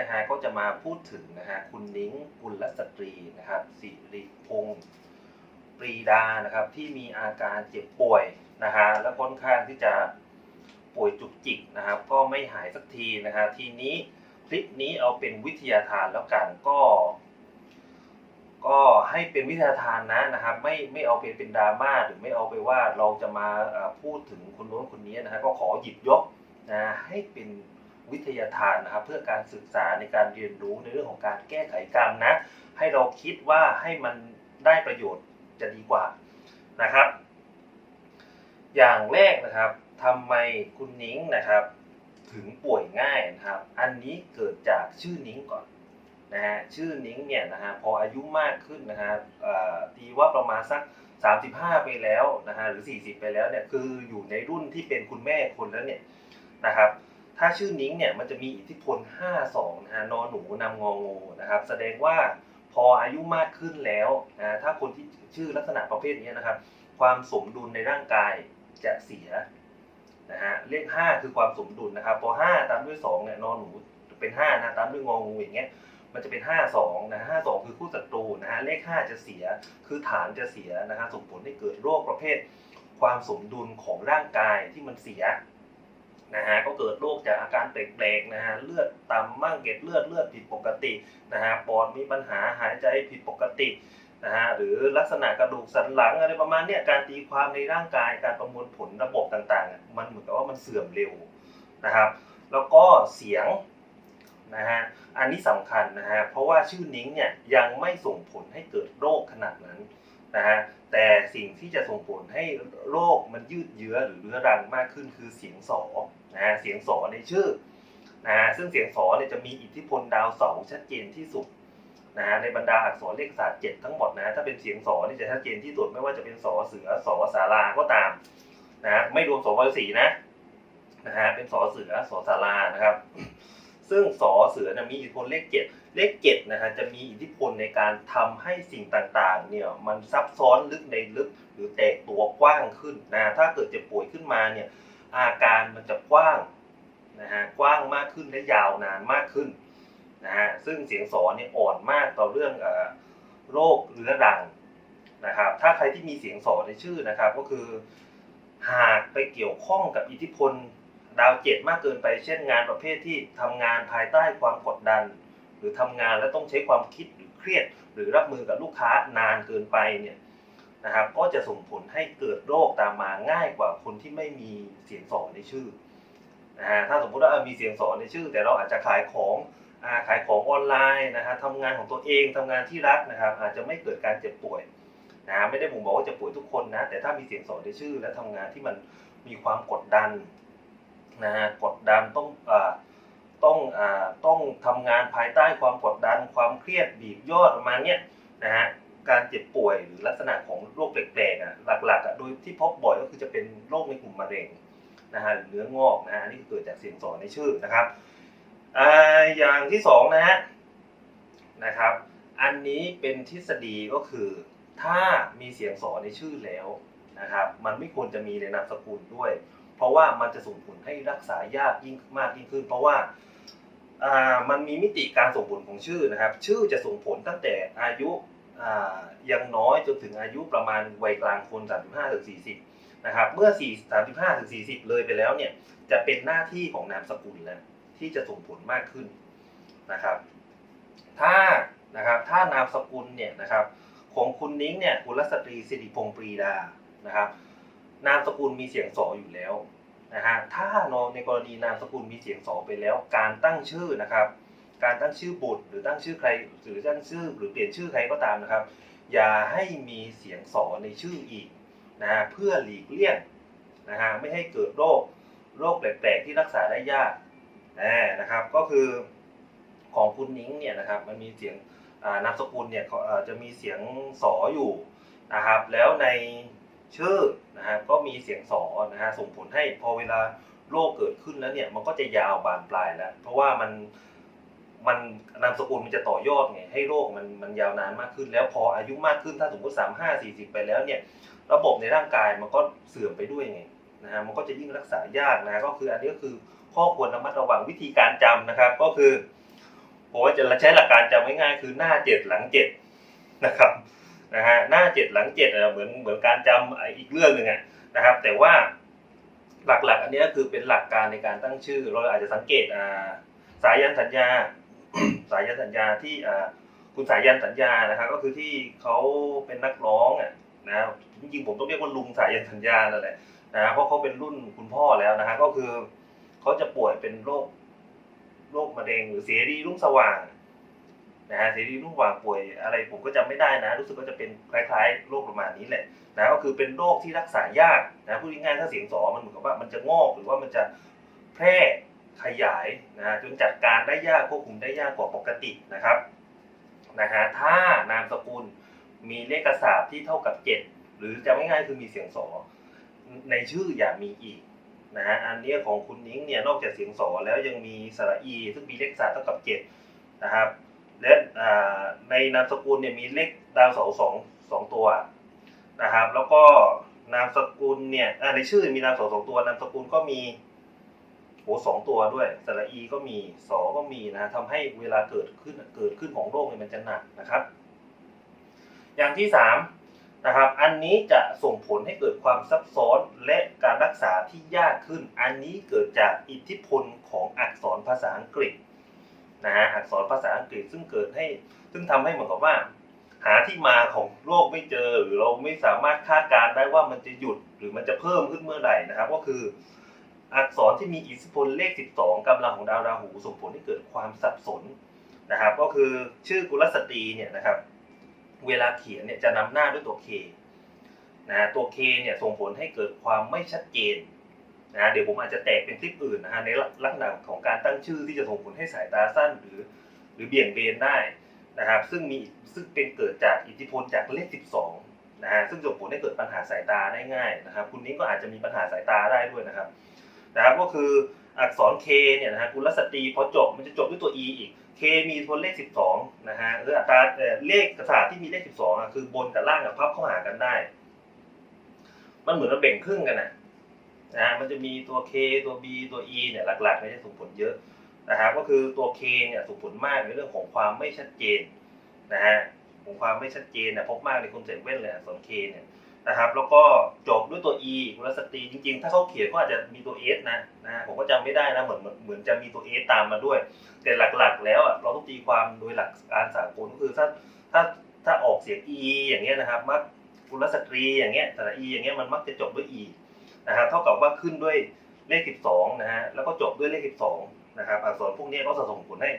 นี้นะฮะก็จะมาพูดถึงนะฮะคุณนิ้งกุลสตรีนะครับสิริพงศ์ปรีดานะครับที่มีอาการเจ็บป่วยนะฮะและค่อนข้างที่จะป่วยจุกจิกนะครับ ก็ไม่หายสักทีนะฮะทีนี้คลิปนี้เอาเป็นวิทยาทานแล้วกันก็ ก็ให้เป็นวิทยาทานนะนะครับ ไม่ไม่เอาเป็นเป็นดราม่าหรือไม่เอาไปว่าเราจะมาพูดถึงคนโน้นคนนี้นะฮะก็ขอหยิบยกนะให้เป็น วิทยาทานนะครับ เพื่อการศึกษาในการเรียนรู้ในเรื่องของการแก้ไขกรรมนะ ให้เราคิดว่าให้มันได้ประโยชน์จะดีกว่านะครับ อย่างแรกนะครับทำไมคุณนิ้งนะครับ ถึงป่วยง่ายนะครับ อันนี้เกิดจากชื่อนิ้งก่อนนะฮะชื่อนิ้งเนี่ยนะฮะพออายุมากขึ้นนะฮะตีว่าประมาณสัก 35 ไปแล้วนะฮะหรือ 40 ไปแล้วเนี่ยคืออยู่ในรุ่นที่เป็นคุณแม่คนแล้วเนี่ยนะครับ ถ้าชื่อนิ้งเนี่ยมันจะมีอิทธิพล 52นะฮะนอหนูนำงองูนะครับ แสดงว่าพออายุมากขึ้นแล้วนะถ้าคนที่ชื่อลักษณะประเภทนี้นะครับ ความสมดุลในร่างกายจะเสียนะฮะเลข 5 คือความสมดุลนะครับ พอ 5 ตามด้วย2เนี่ยนอนหนูเป็น5นะตามด้วยงองูอย่างเงี้ยมันจะเป็น 5 2นะ5 2 คือคู่ศัตรูนะฮะเลข 5 จะเสียคือฐานจะเสียนะฮะส่งผลให้เกิดโรคประเภท ความสมดุลของร่างกายที่มันเสีย นะฮะก็เกิดโรคจากอาการแปลกๆนะฮะเลือดต่ำมั่งเกล็ดเลือดเลือดผิดปกตินะฮะปอดมีปัญหาหายใจผิดปกตินะฮะหรือลักษณะกระดูกสันหลังอะไรประมาณเนี้ยการตีความในร่างกายการประมวลผลระบบต่างๆ มันเหมือนกับว่ามันเสื่อมเร็วนะครับ แล้วก็เสียงนะฮะอันนี้สำคัญนะฮะเพราะว่าชื่อนิ้งเนี่ยยังไม่ส่งผลให้เกิดโรคขนาดนั้นนะฮะแต่สิ่งที่จะส่งผลให้โรคมันยืดเยื้อหรือเรื้อรังมากขึ้นคือเสียงสอ นะเสียงสอในชื่อนะฮะซึ่งเสียงสอเนี่ยจะมีอิทธิพลดาวเสาร์ชัดเจนที่สุดนะฮะในบรรดาอักษรเลขศาสตร์เจ็ดทั้งหมดนะถ้าเป็นเสียงสอนี่จะชัดเจนที่สุดไม่ว่าจะเป็นสอเสือสอสาราก็ตามนะฮะไม่รวมสอวสีนะนะฮะเป็นสอเสือสอสารานะครับ ซึ่งสอเสือนยมีอิทธิพลเลขเจ็ดเลขเจ็ดนะฮะจะมีอิทธิพลในการทำให้สิ่งต่างๆเนี่ยมันซับซ้อนลึกในลึกหรือแตกตัวกว้างขึ้นนะถ้าเกิดเจ็บป่วยขึ้นมาเนี่ย อาการมันจะกว้างนะฮะกว้างมากขึ้นและยาวนานมากขึ้นนะฮะซึ่งเสียงสอเนี่ยอ่อนมากต่อเรื่องอโรคเรื้อรังนะครับถ้าใครที่มีเสียงสอนในชื่อนะครับ ก็คือหากไปเกี่ยวข้องกับอิทธิพลดาวเจ็ดมากเกินไป เช่นงานประเภทที่ทำงานภายใต้ความกดดัน หรือทำงานแล้วต้องใช้ความคิดหรือเครียด หรือรับมือกับลูกค้านานเกินไปเนี่ย นะครับก็จะส่งผลให้เกิดโรคตามมาง่ายกว่าคนที่ไม่มีเสียงสอนในชื่อนะฮะถ้าสมมติว่ามีเสียงสอนในชื่อ แต่เราอาจจะขายของขายของออนไลน์นะฮะทำงานของตัวเองทำงานที่รักนะครับ อาจจะไม่เกิดการเจ็บป่วยนะฮะไม่ได้ผมบอกว่าจะป่วยทุกคนนะแต่ถ้ามีเสียงสอนในชื่อ และทำงานที่มันมีความกดดันนะฮะกดดันต้องอาต้องอาต้องทำงานภายใต้ความกดดันความเครียดบีบยอดประมาณเนี้ยนะฮะ การเจ็บป่วยหรือลักษณะของโรคแปลกๆอะหลักๆอะโดยที่พบบ่อยก็คือจะเป็นโรคในกลุ่มมะเร็งนะฮะหรือเนื้องอกนะฮะนี่เกิดจากเสียงสอนในชื่อนะครับอ่าอย่างที่สองนะฮะนะครับ อันนี้เป็นทฤษฎีก็คือ ถ้ามีเสียงสอนในชื่อแล้วนะครับ มันไม่ควรจะมีในนามสกุลด้วย เพราะว่ามันจะส่งผลให้รักษายากยิ่งมากยิ่งขึ้น เพราะว่ามันมีมิติการส่งผลของชื่อนะครับ ชื่อจะส่งผลตั้งแต่อายุ ยังน้อยจนถึงอายุประมาณวัยกลางคน 35ถึง40 นะครับ เมื่อ4 35ถึง40 เลยไปแล้วเนี่ย จะเป็นหน้าที่ของนามสกุลแล้วที่จะส่งผลมากขึ้นนะครับ ถ้านะครับถ้านามสกุลเนี่ยนะครับของคุณนิ้งเนี่ยกุลสตรีสิริพงศ์ปรีดานะครับ นามสกุลมีเสียงสออยู่แล้วนะฮะถ้านในกรณีนามสกุลมีเสียงสอไปแล้ว การตั้งชื่อนะครับ การตั้งชื่อบุตร หรือตั้งชื่อใครหรือตั้งชื่อ หรือเปลี่ยนชื่อใครก็ตามนะครับ อย่าให้มีเสียงสอในชื่ออีกนะฮะเพื่อหลีกเลี่ยงนะฮะไม่ให้เกิดโรคโรคแปลกๆที่รักษาได้ยากนะครับก็คือของคุณนิ้งเนี่ยนะครับมันมีเสียงนามสกุลเนี่ยจะมีเสียงสออยู่นะครับแล้วในชื่อนะฮะก็มีเสียงสอนะฮะส่งผลให้พอเวลาโรคเกิดขึ้นแล้วเนี่ยมันก็จะยาวบานปลายแล้ว เพราะว่ามัน มันนามสกุลมันจะต่อยอดไงให้โรคมันมันยาวนานมากขึ้น แล้วพออายุมากขึ้นถ้าสมมติสามห้าสี่สิบไปแล้วเนี่ย ระบบในร่างกายมันก็เสื่อมไปด้วยไงนะฮะมันก็จะยิ่งรักษายากนะก็คืออันนี้ก็คือข้อควรระมัดระวังวิธีการจำนะครับ ก็คือผมว่าจะใช้หลักการจำง่ายๆคือหน้าเจ็ดหลังเจ็ดนะครับนะฮะหน้าเจ็ดหลังเจ็ดอะเหมือนเหมือนการจำอีกเรื่องหนึ่งอะนะครับ แต่ว่าหลักๆ อันนี้ก็คือเป็นหลักการในการตั้งชื่อ เราอาจจะสังเกตอ่าสายันสัญญา สายันสัญญาที่คุณสายันสัญญานะครับก็คือที่เขาเป็นนักร้องอะนะจริงๆผมต้องเรียกว่าลุงสายันสัญญานั่นแหละนะเพราะเขาเป็นรุ่นคุณพ่อแล้วนะฮะก็คือเขาจะป่วยเป็นโรคโรคมะเร็งหรือเสียดีรุ่งสว่างนะฮะเสียดีรุ่งสว่างป่วยอะไรผมก็จำไม่ได้นะ รู้สึกว่าจะเป็นคล้ายๆโรคประมาณนี้แหละนะก็คือเป็นโรคที่รักษายากนะพูดง่ายๆถ้าเสียงสอมันเหมือนกับว่ามันจะงอกหรือว่ามันจะแพร่ ขยายนะจนจัดการได้ยากควบคุมได้ยากกว่าปกตินะครับนะฮะถ้านามสกุลมีเลขกระสาบที่เท่ากับ 7 หรือจะง่ายๆคือมีเสียงสอในชื่ออย่ามีอีกนะฮะอันเนี้ยของคุณนิ้งเนี่ยนอกจากเสียงสอแล้วยังมีสระอี ซึ่งมีเลขศาสตร์เท่ากับ 7 นะครับ และในนามสกุลเนี่ยมีเลขดาวเสาสองสองตัวนะครับ แล้วก็นามสกุลเนี่ยในชื่อมีนามเสาสองตัวนามสกุลก็มี โหสองตัวด้วยสระอีก็มีสอก็มีนะทำให้เวลาเกิดขึ้นเกิดขึ้นของโรคเนี่ยมันจะหนักนะครับ อย่างที่สามนะครับ อันนี้จะส่งผลให้เกิดความซับซ้อนและการรักษาที่ยากขึ้น อันนี้เกิดจากอิทธิพลของอักษรภาษาอังกฤษนะฮะอักษรภาษาอังกฤษซึ่งเกิดให้ ซึ่งทำให้เหมือนกับว่า หาที่มาของโรคไม่เจอหรือเราไม่สามารถคาดการณ์ได้ว่ามันจะหยุดหรือมันจะเพิ่มขึ้นเมื่อไหร่นะครับ ก็คือ อักษรที่มีอิทธิพลเลข 12กำลังของดาวราหูส่งผลให้เกิดความสับสนนะครับ ก็คือชื่อกุลสตรีเนี่ยนะครับ เวลาเขียนเนี่ยจะนำหน้าด้วยตัว K นะตัว K เนี่ยส่งผลให้เกิดความไม่ชัดเจนนะเดี๋ยวผมอาจจะแตกเป็นคลิปอื่นนะฮะในลักษณะของการตั้งชื่อที่จะส่งผลให้สายตาสั้นหรือ หรือเบี่ยงเบนได้นะครับ ซึ่งมีซึ่งเป็นเกิดจากอิทธิพลจากเลข 12นะฮะซึ่งส่งผลให้เกิดปัญหาสายตาได้ง่ายนะครับ คุณนิ้งก็อาจจะมีปัญหาสายตาได้ด้วยนะครับ นะครับก็คืออักษร K เนี่ยนะฮะกุลสตรีพอจบมันจะจบด้วยตัว E อีก K มีอิทธิพลเลข 12นะฮะหรืออัตราเอ่อเลขกระสาที่มีเลข 12อะคือบนกับล่างกับพับเข้าหากันได้ มันเหมือนเราแบ่งครึ่งกันนะนะมันจะมีตัว K ตัว B ตัว E เนี่ยหลักๆไม่ได้ส่งผลเยอะนะครับก็คือตัว K เนี่ยส่งผลมากในเรื่องของความไม่ชัดเจนนะฮะของความไม่ชัดเจนเนี่ยพบมากในคนใส่แว่นเลยอักษร K เนี่ย นะครับแล้วก็จบด้วยตัว E กุลสตรีจริงๆ ถ้าเขาเขียนก็อาจจะมีตัว S นะนะผมก็จำไม่ได้นะเหมือนเหมือนจะมีตัว S ตามมาด้วย แต่หลักๆ แล้วอะเราต้องตีความโดยหลักการสากลก็คือถ้าถ้าถ้าออกเสียง e อย่างเงี้ยนะครับมักกุลสตรีอย่างเงี้ยสระ e อย่างเงี้ยมันมักจะจบด้วย e นะครับเท่ากับว่าขึ้นด้วยเลข 12 นะฮะแล้วก็จบด้วยเลข 12 นะครับอักษรพวกนี้ก็จะส่งผลให้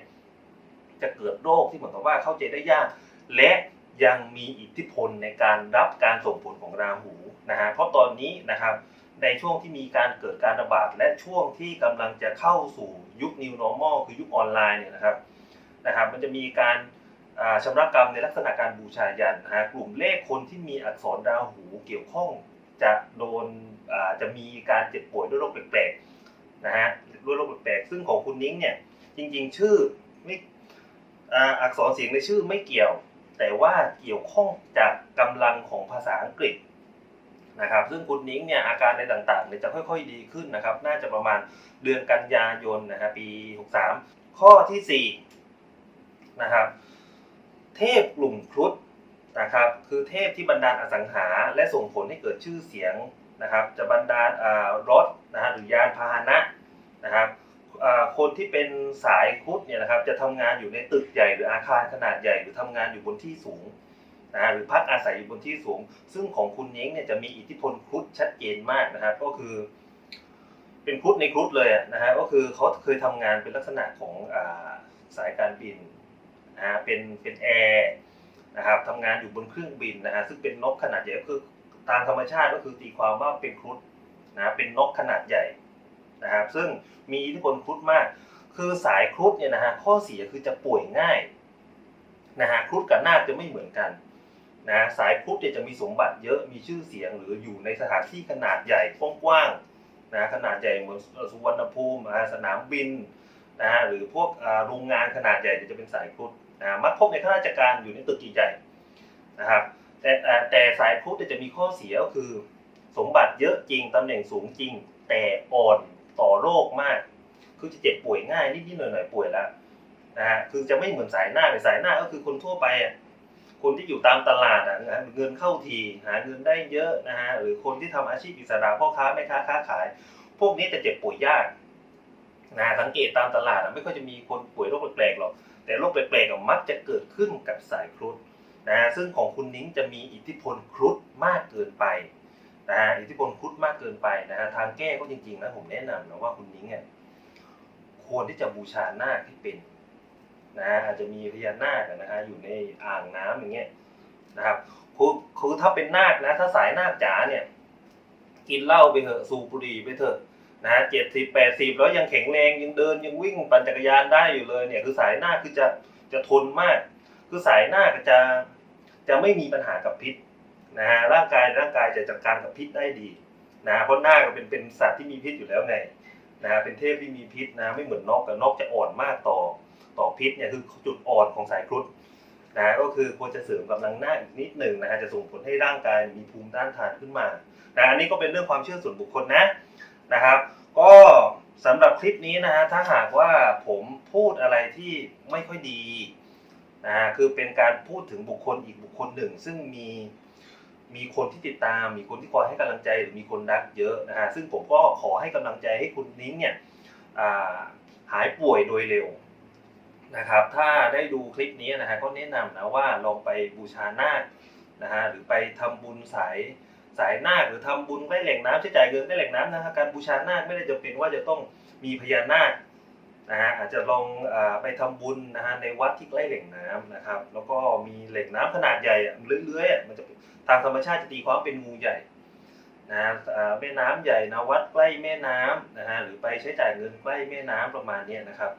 จะเกิดโรคที่เหมือนกับว่าเข้าใจได้ยาก และ ยังมีอิทธิพลในการรับการส่งผลของราหูนะฮะเพราะตอนนี้นะครับในช่วงที่มีการเกิดการระบาด และช่วงที่กำลังจะเข้าสู่ยุค New Normal คือยุคออนไลน์เนี่ยนะครับนะครับ มันจะมีการอ่าชำระกรรมในลักษณะการบูชายันนะฮะกลุ่มเลขคนที่มีอักษรราหูเกี่ยวข้องจะโดนอ่าจะมีการเจ็บป่วยด้วยโรคแปลกๆนะฮะด้วยโรคแปลกๆซึ่งของคุณนิ้งเนี่ยจริงๆชื่อไม่อ่าอักษรเสียงในชื่อไม่เกี่ยว แต่ว่าเกี่ยวข้องจากกำลังของภาษาอังกฤษนะครับซึ่งคุณนิ้งเนี่ยอาการในต่างๆเนี่ยจะค่อยๆดีขึ้นนะครับ น่าจะประมาณเดือนกันยายนนะครับปี 63 ข้อทีสี่4นะครับเทพกลุ่มครุฑนะครับคือเทพที่บันดาลอสังหา และส่งผลให้เกิดชื่อเสียงนะครับ จะบันดาลรถนะฮะหรือยานพาหนะนะครับ คนที่เป็นสายครุฑเนี่ยนะครับจะทำงานอยู่ในตึกใหญ่หรืออาคารขนาดใหญ่หรือทำงานอยู่บนที่สูงนะหรือพักอาศัยอยู่บนที่สูง ซึ่งของคุณเน้งเนี่ยจะมีอิทธิพลครุฑชัดเจนมากนะครับก็คือ เป็นครุฑในครุฑเลยนะฮะก็คือเขาเคยทำงานเป็นลักษณะของอสายการบินนะฮะเป็นเป็นแอร์นะครับทำงานอยู่บนเครื่องบินนะฮะซึ่งเป็นนกขนาดใหญ่ก็คือตามธรรมชาติก็คือตีความว่าเป็นครุฑนะเป็นนกขนาดใหญ่ นะครับ ซึ่งมีอิทธิพลครุฑมาก คือสายครุฑเนี่ยนะฮะข้อเสียคือจะป่วยง่ายนะฮะครุฑกับนาคจะไม่เหมือนกันนะสายพุทธเนี่ยจะมีสมบัติเยอะมีชื่อเสียงหรืออยู่ในสถานที่ขนาดใหญ่กว้างๆนะขนาดใหญ่เหมือนสุวรรณภูมิอ่าสนามบินนะฮะหรือพวกโรงงานขนาดใหญ่จะเป็นสายพุทธนะมักพบในข้าราชการอยู่ในตึกใหญ่นะครับแต่แต่แต่สายพุทธจะมีข้อเสียก็คือ สมบัติเยอะจริงตำแหน่งสูงจริง แต่อ่อน ต่อโรคมาก คือจะเจ็บป่วยง่ายนิดๆหน่อยๆป่วยแล้วนะฮะคือจะไม่เหมือนสายหน้าเลยสายหน้าก็คือคนทั่วไปอะคนที่อยู่ตามตลาดอะเงินเข้าทีหาเงินได้เยอะนะฮะหรือคนที่ทำอาชีพอิสระพ่อค้าแม่ค้าค้าขาย พวกนี้จะเจ็บป่วยยากนะฮะสังเกตตามตลาดอะไม่ค่อยจะมีคนป่วยโรคแปลกๆหรอกแต่โรคแปลกๆมักจะเกิดขึ้นกับสายครุฑนะฮะซึ่งของคุณนิ้งจะมีอิทธิพลครุฑมากเกินไป นะฮะอิทธิพลครุฑมากเกินไปนะฮะทางแก้ก็จริงๆนะผมแนะนำนะว่าคุณนิ้งเนี่ยควรที่จะบูชานาคที่เป็นนะฮะอาจจะมีพญานาคนะฮะอยู่ในอ่างน้ำอย่างเงี้ยนะครับคือคือถ้าเป็นนาคนะ ถ้าสายนาคจ๋าเนี่ยกินเหล้าไปเถอะสูบบุหรี่ไปเถอะนะเจ็ดสิบแปดสิบแล้วยังแข็งแรงยังเดินยังวิ่งปั่นจักรยานได้อยู่เลยเนี่ยคือสายหน้าคือจะจะทนมาก คือสายหน้าก็จะจะไม่มีปัญหากับพิษ นะฮะร่างกายร่างกายจะจัดการกับพิษได้ดีนะเพราะหน้าก็เป็นเป็นสัตว์ที่มีพิษอยู่แล้วไงนะเป็นเทพที่มีพิษนะไม่เหมือนนกกับนกจะอ่อนมากต่อต่อพิษเนี่ยคือจุดอ่อนของสายครุฑนะก็คือควรจะเสริมกำลังหน้าอีกนิดหนึ่งนะฮะจะส่งผลให้ร่างกายมีภูมิต้านทานขึ้นมานะอันนี้ก็เป็นเรื่องความเชื่อส่วนบุคคลนะนะครับ ก็สำหรับคลิปนี้นะฮะถ้าหากว่าผมพูดอะไรที่ไม่ค่อยดีนะคือเป็นการพูดถึงบุคคลอีกบุคคลหนึ่ง ซึ่งมี มีคนที่ติดตาม มีคนที่คอยให้กำลังใจหรือมีคนรักเยอะนะฮะซึ่งผมก็ขอให้กำลังใจให้คุณนิ้งเนี่ยหายป่วยโดยเร็วนะครับ ถ้าได้ดูคลิปนี้นะฮะก็แนะนำนะว่าลองไปบูชานาคนะฮะหรือไปทำบุญสายสายนาคหรือทำบุญใกล้แหล่งน้ำใช้จ่ายเงินใกล้แหล่งน้ำนะฮะการบูชานาคไม่ได้จำเป็นว่าจะต้องมีพญานาคนะฮะอาจจะลองอไปทำบุญนะฮะในวัดที่ใกล้แหล่งน้ำนะครับ แล้วก็มีแหล่งน้ำขนาดใหญ่เลื้อยๆมันจะ ทางธรรมชาติจะตีความเป็นงูใหญ่นะแม่น้ำใหญ่นะวัดใกล้แม่น้ำนะฮะหรือไปใช้จ่ายเงินใกล้แม่น้ำประมาณนี้นะครับ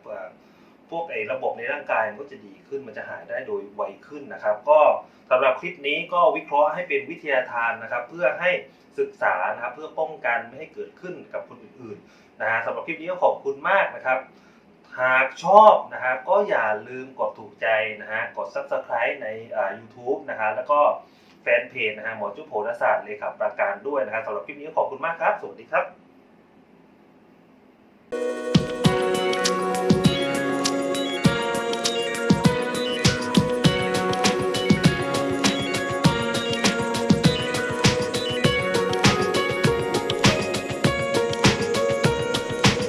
พวกไอ้ระบบในร่างกายมันก็จะดีขึ้นมันจะหายได้โดยไวขึ้นนะครับ ก็สำหรับคลิปนี้ก็วิเคราะห์ให้เป็นวิทยาทานนะครับ เพื่อให้ศึกษานะครับเพื่อป้องกันไม่ให้เกิดขึ้นกับคนอื่นๆนะฮะสำหรับคลิปนี้ก็ขอบคุณมากนะครับ หากชอบนะครับก็อย่าลืมกดถูกใจนะฮะกด subscribe ในอ่า YouTube นะฮะแล้วก็ แฟนเพจนะฮะหมอจุโผลศาสตร์เลยครับประการด้วยนะครับสำหรับคลิปนี้ขอบคุณมากครับ สวัสดีครับ